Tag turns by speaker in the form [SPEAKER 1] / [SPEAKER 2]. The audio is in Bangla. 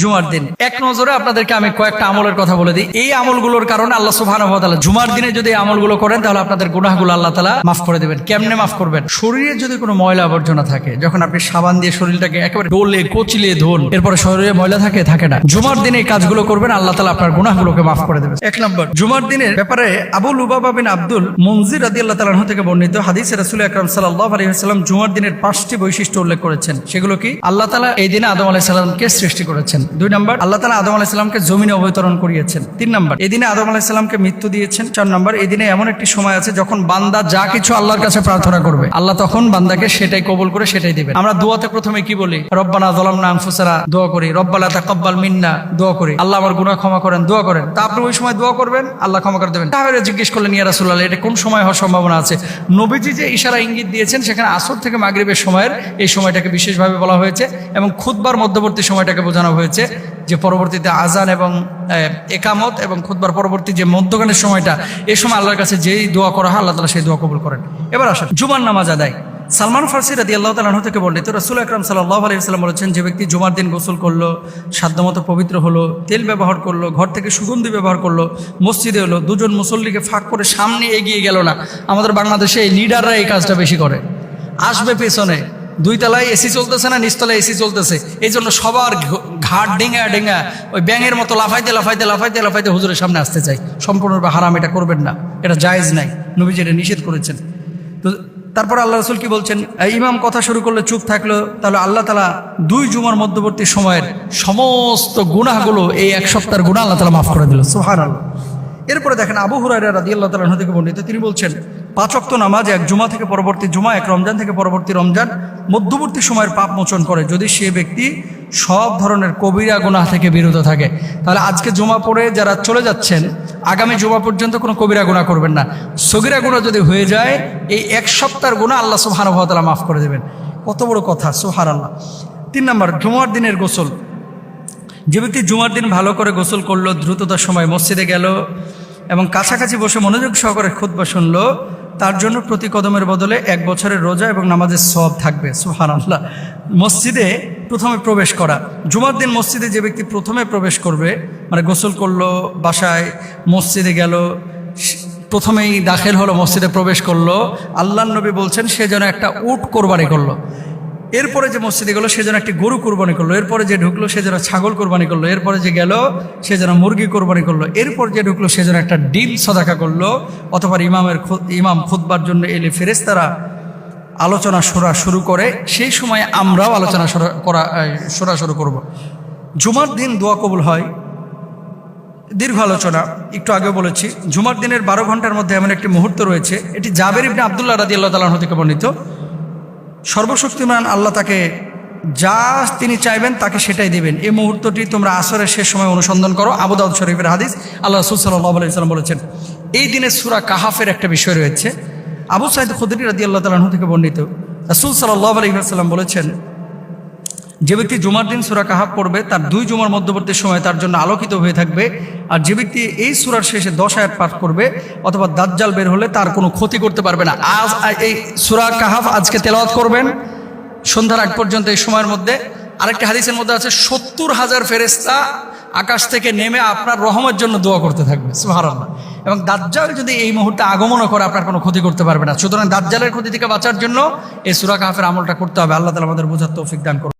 [SPEAKER 1] জুমার দিন। এক নজরে আপনাদেরকে আমি কয়েকটা আমলের কথা বলে দিই। এই আমলগুলোর কারণে আল্লাহ সুবহানাহু জুমার দিনে যদি আমলগুলো করেন, তাহলে আপনাদের গুনাহগুলো আল্লাহ তালা মাফ করে দেবেন। কেমনে মাফ করবেন? শরীরে যদি কোনো ময়লা আবর্জনা থাকে, যখন আপনি সাবান দিয়ে শরীরটাকে একেবারে ডোলে কচলিয়ে ধোন, এরপরে শরীরে ময়লা থাকে থাকে না। জুমার দিনে এই কাজগুলো করবেন, আল্লাহ তালা আপনার গুনাহগুলোকে মাফ করে দেবেন। এক নম্বর, জুমার দিনের ব্যাপারে আবু লুবাবা বিন আব্দুল মনজির রাদিয়াল্লাহু আল্লাহ আনহু থেকে বর্ণিত হাদিস রাসূল আকরাম সাল্লাল্লাহু আলাইহি ওয়াসাল্লাম জুমার দিনের পাঁচটি বৈশিষ্ট্য উল্লেখ করেছেন। সেগুলো কি? আল্লাহ তাআলা এই দিনে আদম আলাইহিস সালামকে সৃষ্টি করেছেন। দুই নম্বর, আল্লাহ তাআলা আদম আলাইহিস সালামকে জমিনে অবতরণ করিয়েছেন। তিন নম্বর এই দিনে আদম আলাইহিস সালামকে মৃত্যু দিয়েছেন। চার নম্বর এই দিনে এমন একটি সময় আছে যখন বান্দা যা কিছু আল্লাহর কাছে প্রার্থনা করবে, আল্লাহ তখন বান্দাকে সেটাই কবুল করে সেটাই দিবেন। আমরা দোয়াতে প্রথমে কি বলি? রব্বানা যালামনা আনফুসানা, দোয়া করি। রব্বালা তাকাব্বাল মিন্না, দোয়া করি। আল্লাহ আমার গুনাহ ক্ষমা করেন, দোয়া করেন। তা আপনি ওই সময় দোয়া করবেন? আল্লাহ ক্ষমা করে দেবেন। তাহলে জিজ্ঞেস করলেন, ইয়া রাসূলুল্লাহ, এটা কোন সময় হওয়ার সম্ভাবনা আছে? নবীজি যে ইশারা ইঙ্গিত দিয়েছেন, সেখানে আসর থেকে মাগরিবের সময়ের এই সময়টাকে বিশেষভাবে বলা হয়েছে এবং খুতবার মধ্যবর্তী সময়টাকে বোঝানো হয়েছে। যে পরবর্তীতে আজান এবং একামত এবং খুতবার পরবর্তী যে মধ্যখানের সময়টা, এ সময় আল্লাহর কাছে যেই দোয়া করা হয়, আল্লাহ তালা সেই দোয়া কবুল করেন। এবার আসেন, জুমার নামাজ আদায়। সালমান ফার্সি রাদি আল্লাহ তালাহ থেকে বর্ণিত রসুল আকরাম সাল্লাহ আলাইসাল্লাম বলেছেন, যে ব্যক্তি জুমার দিন গোসল করল, সাধ্যমতো পবিত্র হলো, তেল ব্যবহার করল, ঘর থেকে সুগন্ধি ব্যবহার করল, মসজিদে হলো দুজন মুসল্লিকে ফাঁক করে সামনে এগিয়ে গেল না। আমাদের বাংলাদেশে এই লিডাররা এই কাজটা বেশি করে। আসবে পেছনে। দুই তলায় এসি চলতেছে না, নিচতলায় এসি চলতেছে। এই জন্য সবার ঘাট ডেঙ্গা ডেঙ্গা ওই ব্যাঙের মতো লাফাইতে লাফাইতে লাফাইতে লাফাইতে হুজুরের সামনে আসতে চাই। সম্পূর্ণরূপে হারাম, এটা করবেন না, এটা জায়েজ নাই নবীজি এটা নিষেধ করেছেন। তো তারপর আল্লাহ রসুল কি বলছেন? ইমাম কথা শুরু করলে চুপ থাকল, তাহলে আল্লাহ তালা দুই জুমার মধ্যবর্তী সময়ের সমস্ত গুনাহগুলো এই এক সপ্তাহের গুণা আল্লাহ তালা মাফ করে দিল সোহান আল্লাহ এরপরে দেখেন আবু হুরাইরা রাদি আল্লাহ তালা থেকে বর্ণিত, তিনি বলছেন পাঁচ অক্ত নামাজ এক জুমা থেকে পরবর্তী জুমা, এক রমজান থেকে পরবর্তী রমজান, মধ্যবর্তী সময়ের পাপ মোচন করে। যদি সে ব্যক্তি সব ধরনের কবিরা গুনাহ থেকে বিরত থাকে, তাহলে আজকে জুমা পড়ে যারা চলে যাচ্ছেন, আগামী জুমা পর্যন্ত কোনো কবিরা গুণা করবেন না। সগিরা গুণা যদি হয়ে যায়, এই এক সপ্তাহের গুণা আল্লাহ সুবহানাহু মাফ করে দেবেন। কত বড় কথা সোহার আল্লাহ তিন নম্বর, জুমার দিনের গোসল। যে ব্যক্তি জুমার দিন ভালো করে গোসল করল, দ্রুততার সময় মসজিদে গেল এবং কাছাকাছি বসে মনোযোগ সহকারে খুদ্া শুনলো তার জন্য প্রতি কদমের বদলে এক বছরের রোজা এবং নামাজের সব থাকবে সুহান আল্লাহ মসজিদে প্রথমে প্রবেশ করা, জুমার দিন মসজিদে যে ব্যক্তি প্রথমে প্রবেশ করবে মানে গোসল করল, বাসায় মসজিদে গেল প্রথমেই দাখিল হলো, মসজিদে প্রবেশ করল আল্লাহ নবী বলছেন, সে যেন একটা উট কোরবানি করল। এরপরে যে মসজিদে গেলো সে যেন একটি গরু কোরবানি করল। এরপরে যে ঢুকলো, সে যেন ছাগল কোরবানি করল। এরপরে যে গেল, সে যেন মুরগি কোরবানি করল। এরপর যে ঢুকলো, সে যেন একটা ডিম সদাকা করল। অথবা ইমামের ইমাম খুতবার জন্য এলে ফেরেস্তারা আলোচনা শোনা শুরু করে। সেই সময় আমরাও আলোচনা করা শোনা শুরু করব। জুমার দিন দোয়া কবুল হয়। দীর্ঘ আলোচনা, একটু আগেও বলেছি। জুমার দিনের বারো ঘণ্টার মধ্যে এমন একটি মুহূর্ত রয়েছে। এটি জাবের ইবনে আবদুল্লাহ রাদি আল্লাহ তালাহ থেকে বর্ণিত। সর্বশক্তিমান আল্লাহ তাকে যা তিনি চাইবেন তাকে সেটাই দিবেন। এই মুহূর্তটি তোমরা আসরের শেষ সময় অনুসন্ধান করো। আবুদাউদ শরীফের হাদিস আল্লাহ রসুল সাল্লাহ আলাইসাল্লাম বলেছেন। এই দিনে সুরা কাহাফের একটা বিষয় রয়েছে। আবু সাইদ খুদরি রাদি আল্লাহ তালাহ থেকে বর্ণিত। রসুল সাল্লাহ আলহিহাসাল্লাম বলেছেন যে ব্যক্তি জুমার দিন সুরা কাহাব পড়বে, তার দুই জুমার মধ্যবর্তী সময় তার জন্য আলোকিত হয়ে থাকবে। আর যে ব্যক্তি এই সুরার শেষে দশ আয়াত পাঠ করবে, অথবা দাজ্জাল বের হলে তার কোনো ক্ষতি করতে পারবে না। আজ এই সুরা কাহাফ আজকে তেলাওয়াত করবেন। সন্ধ্যার আগ পর্যন্ত এই সময়ের মধ্যে আরেকটা হাদিসের মধ্যে আছে, সত্তর হাজার ফেরেস্তা আকাশ থেকে নেমে আপনার রহমের জন্য দোয়া করতে থাকবে সুহারাল্লাহ এবং দাজ্জাল যদি এই মুহূর্তে আগমনও করে, আপনার কোনো ক্ষতি করতে পারবে না। সুতরাং দাজ্জালের ক্ষতি থেকে বাঁচার জন্য এই সুরা কাহাফের আমলটা করতে হবে। আল্লাহ তালা আমাদের বোঝার তৌফিক দান করুন।